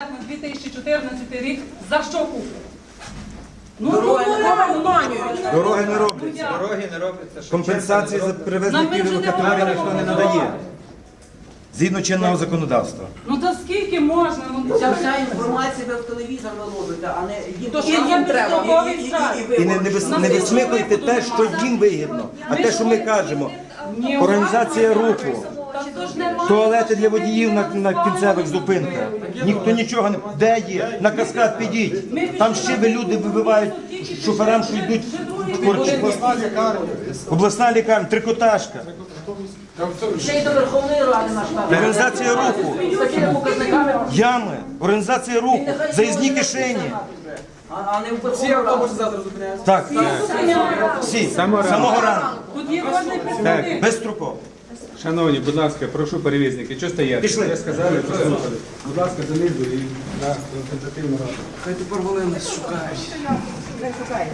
на 2014 рік за що купив? Ну, Дороги ну, не реально, обманюють. ну, Дороги не ну, робляться. Дороги не робляться. що Компенсації за привезли Нам не категорії ніхто не надає. Згідно чинного законодавства. Ну то скільки можна? Ну, Ця вся інформація ви в телевізор виносите, а не їм То що їм треба? І, і, і, і, І не, не, вис- не висмикуйте те, що їм вигідно, а те, що ми кажемо. Ні, Організація руху, Туалети для водіїв на, на кінцевих зупинках. Ніхто нічого не. Де є? На каскад підіть. Там ще ви люди вибивають шоферам, що йдуть в Корчу. Обласна лікарня, трикотажка. Ще й до Верховної Ради наш. Організація руху. З такими показниками. Ями, організація руху, заїзні кишені. А, а не в Верховну Раду. Так, всі, самого ранку. Тут є кожний представник. Безстроково. Шановні, будь ласка, прошу перевізники, що стоять? Пішли. Я сказали, послухали. Будь ласка, занизу і на консультативну раду. Хай тепер вони нас. Не шукає.